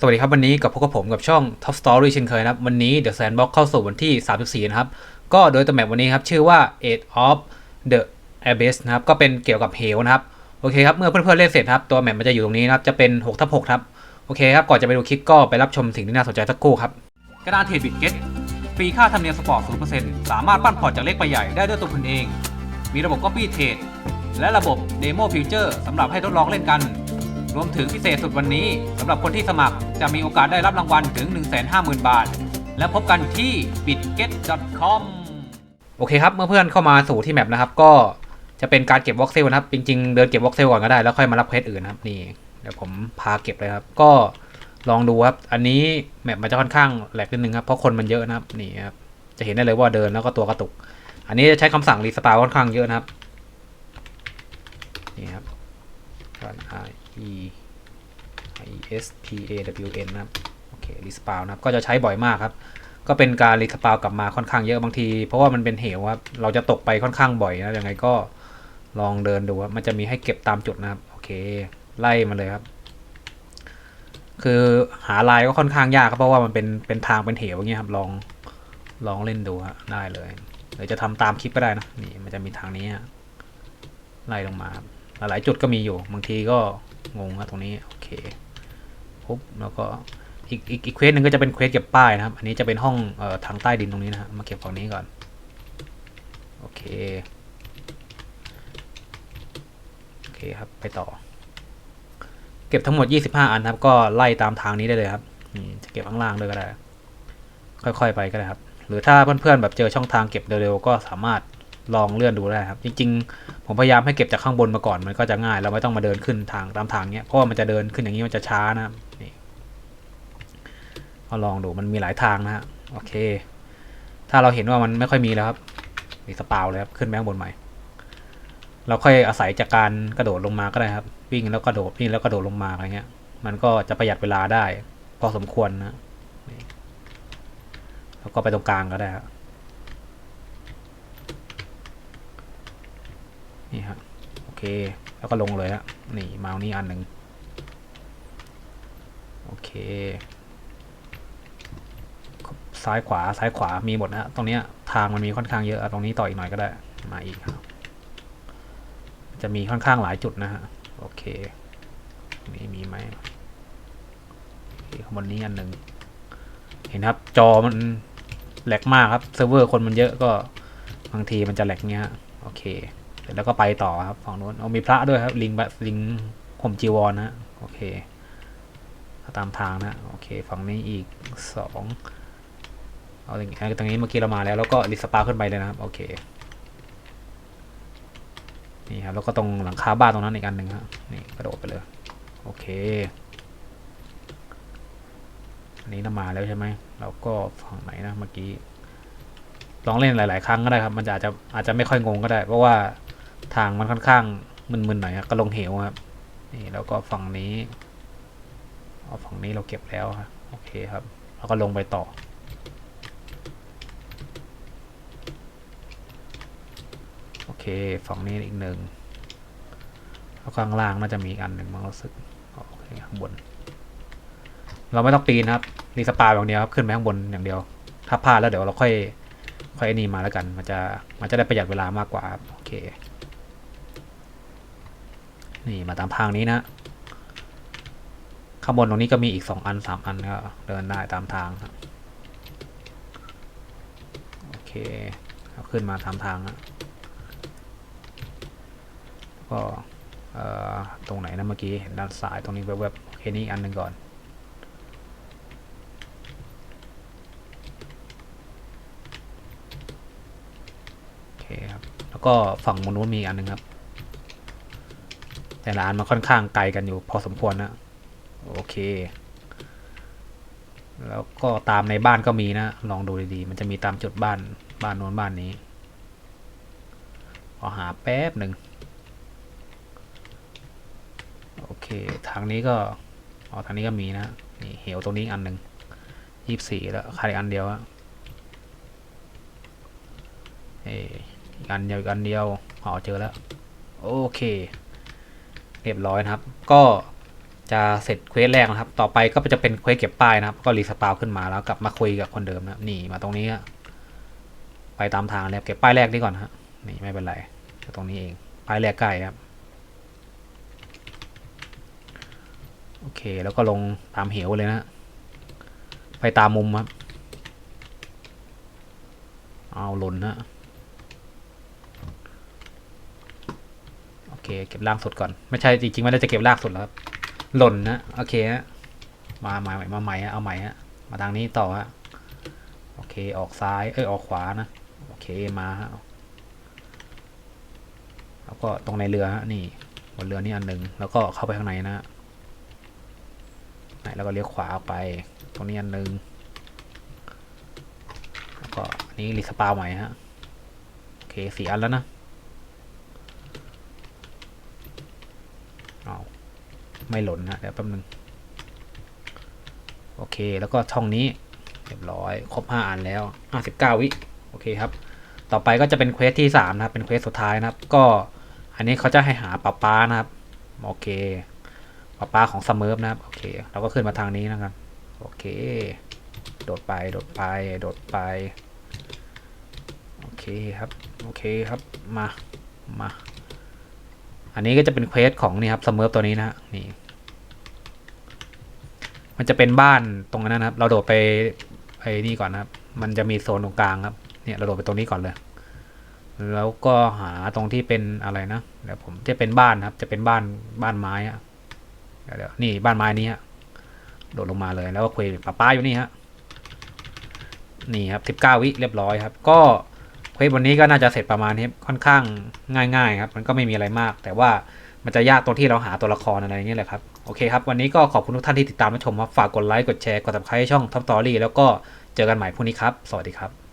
สวัสดีครับวันนี้กับพวกบผมกับช่อง Top Story เช่นเคยนะครับวันนี้ The Sandbox เข้าสู่วันที่ 34 นะครับ ก็โดยตัวแมปวันนี้ครับ ชื่อว่า Eight of the Abyss นะครับ ก็เป็นเกี่ยวกับเหวนะครับ โอเคครับ เมื่อเพื่อนๆเล่นเสร็จครับ ตัวแมปมันจะอยู่ตรงนี้นะครับ จะเป็น6ทับ6ครับ โอเคครับ ก่อนจะไปดูคลิปก็ไปรับชมสิ่งที่น่าสนใจสักครู่ครับกระดานเทรดบิตเก็ตฟรีค่าธรรมเนียมสปอร์ต0%สามารถปั้นพอร์ตจากเล็กไปใหญ่ได้ด้วยตัวคุณเอง มีระบบ Copy Trade และระบบ Demo Future สำหรับให้ทดลองเล่นกัน รวมถึงพิเศษสุดวันนี้สำหรับคนที่สมัครจะมีโอกาสได้รับรางวัลถึง 150,000 บาท และพบกันที่ bitget.com โอเคครับ เมื่อเพื่อนเข้ามาสู่ที่แมปนะครับ ก็จะเป็นการเก็บวอล์กเซลนะครับ จริงๆ เดินเก็บวอล์กเซลก่อนก็ได้ แล้วค่อยมารับเควสอื่นนะครับ นี่ เดี๋ยวผมพาเก็บเลยครับ ก็ลองดูครับ อันนี้แมปมันจะค่อนข้างแหลกนิดนึงครับ เพราะคนมันเยอะนะครับ นี่ครับ จะเห็นได้เลยว่าเดินแล้วก็ตัวกระตุก อันนี้จะใช้คำสั่งรีสตาร์ค่อนข้างเยอะนะครับ นี่ครับ i e i s p a w n นะครับโอเครีสปาวนะครับก็จะใช้บ่อยมากครับ ก็เป็นการรีสปาวกลับมาค่อนข้างเยอะบางที เพราะว่ามันเป็นเหวครับเราจะตกไปค่อนข้างบ่อยนะยังไงก็ลองเดินดูครับมันจะมีให้เก็บตามจุดนะครับโอเคไล่มาเลยครับ คือหาลายก็ค่อนข้างยากครับเพราะว่ามันเป็นเป็นทางเป็นเหวอย่างเงี้ยครับลองลองเล่นดูฮะได้เลยหรือจะทำตามคลิปก็ได้นะนี่มันจะมีทางนี้ไล่ลงมา หลายจุดก็มีอยู่บางทีก็ งงนะตรงนี้ โอเคปุ๊บแล้วก็อีกอีกอีกเควสหนึ่งก็จะเป็นเควสเก็บป้ายนะครับ อันนี้จะเป็นห้องเอ่อทางใต้ดินตรงนี้นะฮะมาเก็บฝั่งนี้ก่อน โอเค โอเคครับไปต่อ เก็บทั้งหมด 25 อันครับ ก็ไล่ตามทางนี้ได้เลยครับนี่จะเก็บข้างล่างด้วยก็ได้ ค่อยๆไปก็ได้ครับ หรือถ้าเพื่อนๆแบบเจอช่องทางเก็บเร็วๆก็สามารถ ลองเลื่อนดูได้ครับ จริง ๆ ผมพยายามให้เก็บจากข้างบนมาก่อนมันก็จะง่าย เราไม่ต้องมาเดินขึ้นทางตามทางเนี้ยเพราะว่ามันจะเดินขึ้นอย่างนี้มันจะช้านะครับนี่ก็ลองดูมันมีหลายทางนะฮะโอเค ถ้าเราเห็นว่ามันไม่ค่อยมีแล้วครับมีสปาวเลยครับขึ้นไปข้างบนใหม่ เราค่อยอาศัยจากการกระโดดลงมาก็ได้ครับ วิ่งแล้วกระโดดวิ่งแล้วกระโดดลงมาอะไรเงี้ย มันก็จะประหยัดเวลาได้ พอสมควรนะนี่แล้วก็ไปตรงกลางก็ได้ครับ นี่ฮะโอเค แล้วก็ลงเลยฮะนี่มาเอานี้อันหนึ่งโอเค ซ้ายขวาซ้ายขวามีหมดนะฮะตรงนี้ทางมันมีค่อนข้างเยอะตรงนี้ต่ออีกหน่อยก็ได้มาอีกครับจะมีค่อนข้างหลายจุดนะฮะโอเคนี่มีไหมโอเคข้างบนนี้อันหนึ่งเห็นครับจอมันแหลกมากครับเซิร์ฟเวอร์คนมันเยอะก็บางทีมันจะแหลกเงี้ยโอเค ร็จแล้วก็ไปต่อครับฝั่งนู้นเอามีพระด้วยครับ ลิงแบบลิงผมจีวรนะโอเคตามทางนะโอเคฝั่งนี้อีกสองเอาตรงนี้ตรงนี้เมื่อกี้เรามาแล้ว แล้วก็รีสปาขึ้นไปเลยนะครับ โอเคนี่ครับแล้วก็ตรงหลังคาบ้านตรงนั้นอีกอันหนึ่งครับนี่กระโดดไปเลย โอเค อันนี้เรามาแล้วใช่ไหมแล้วก็ฝั่งไหนนะเมื่อกี้ลองเล่นหลาย ๆ ครั้งก็ได้ครับ มันอาจจะอาจจะไม่ค่อยงงก็ได้ เพราะว่า ทางมันค่อนข้างมึนๆหน่อยครับก็ลงเหวครับ นี่แล้วก็ฝั่งนี้เอาฝั่งนี้เราเก็บแล้วครับโอเคครับ แล้วก็ลงไปต่อ โอเคฝั่งนี้อีกหนึ่งแล้วข้างล่างน่าจะมีอีกอันหนึ่งมั้งรู้สึกโอเคข้างบน เราไม่ต้องปีนครับรีสปาอย่างเดียวครับขึ้นไปข้างบนอย่างเดียว ถ้าพลาดแล้วเดี๋ยวเราค่อยค่อยนี่มาแล้วกัน มันจะมันจะได้ประหยัดเวลามากกว่าโอเค นี่มาตามทางนี้นะ ข้างบนตรงนี้ก็มีอีกสองอันสามอันก็เดินได้ตามทางครับโอเคเอาขึ้นมาตามทางนะก็ตรงไหนนะเมื่อกี้เห็นด้านซ้ายตรงนี้แวบๆโอเคนี่อันหนึ่งก่อนโอเคครับแล้วก็ฝั่งมนู้นมีอันหนึ่งครับ แต่ละอันมันค่อนข้างไกลกันอยู่พอสมควรนะโอเค แล้วก็ตามในบ้านก็มีนะ ลองดูดีๆ มันจะมีตามจุดบ้านบ้านโน้นบ้านนี้ขอหาแป๊บหนึ่งโอเค ทางนี้ก็อ๋อทางนี้ก็มีนะนี่เหวตรงนี้อันหนึ่งยี่สิบสี่แล้วขาดอีกอันเดียวอะเอ้ยอีกอันเดียวอีกอันเดียวอ๋อเจอแล้ว โอเค เรียบร้อยนะครับ ก็จะเสร็จเควสแรกนะครับ ต่อไปก็จะเป็นเควสเก็บป้ายนะครับ ก็รีสปาวขึ้นมาแล้วกลับมาคุยกับคนเดิมนะนี่มาตรงนี้ไปตามทางเลยเก็บป้ายแรกนี่ก่อนฮะนี่ไม่เป็นไรก็ตรงนี้เองป้ายแรกใกล้ครับโอเคแล้วก็ลงตามเหวเลยนะไปตามมุมครับเอาหล่นนะ โอ เคเก็บล่างสุดก่อน ไม่ใช่จริงๆไม่ได้จะเก็บล่างสุดแล้วครับ หล่นนะโอเคฮะมาใหม่มาใหม่เอาใหม่ฮะมาทางนี้ต่อฮะโอเคออกซ้ายเอ้ยออกขวานะโอเคมาฮะแล้วก็ตรงในเรือฮะนี่บนเรือนี่อันหนึ่งแล้วก็เข้าไปข้างในนะฮะไหนแล้วก็เลี้ยวขวาออกไป ตรงนี้อันหนึ่งแล้วก็อันนี้รีสปาวใหม่ฮะโอเคสี่อันแล้วนะเอา ไม่หล่นนะเดี๋ยวแป๊บนึงโอเค แล้วก็ช่องนี้เรียบร้อย ครบห้าอันแล้วห้าสิบเก้าวิ โอเคครับ ต่อไปก็จะเป็นเควสที่สามนะครับ เป็นเควสสุดท้ายนะครับ ก็อันนี้เขาจะให้หาป้าป้านะครับ โอเคป้าป้าของสเมิร์ฟนะครับ โอเค เราก็ขึ้นมาทางนี้นะครับ โอเค โดดไป โดดไป โดดไป โอเคครับ โอเคครับ มา มา อันนี้ก็จะเป็นเควสของนี่ครับสเมิร์ฟตัวนี้นะฮะนี่ มันจะเป็นบ้านตรงนั้นนะครับ เราโดดไปไอ้นี่ก่อนนะครับ มันจะมีโซนตรงกลางครับ เนี่ยเราโดดไปตรงนี้ก่อนเลย แล้วก็หาตรงที่เป็นอะไรนะเดี๋ยวผมจะเป็นบ้านนะครับ จะเป็นบ้านบ้านไม้อะเดี๋ยวนี่บ้านไม้นี้ฮะโดดลงมาเลยแล้วก็คุยป้าป้าอยู่นี่ฮะนี่ครับสิบเก้าวิเรียบร้อยครับ ก็ เฮ้ยวันนี้ก็น่าจะเสร็จประมาณนี้ค่อนข้างง่ายๆครับมันก็ไม่มีอะไรมาก แต่ว่ามันจะยากตรงที่เราหาตัวละครอะไรอย่างเงี้ยแหละครับโอเคครับวันนี้ก็ขอบคุณทุกท่านที่ติดตามรับชมครับฝากกดไลค์กดแชร์กดติดตามช่องท็อปตอรี่แล้วก็เจอกันใหม่พรุ่งนี้ครับ สวัสดีครับ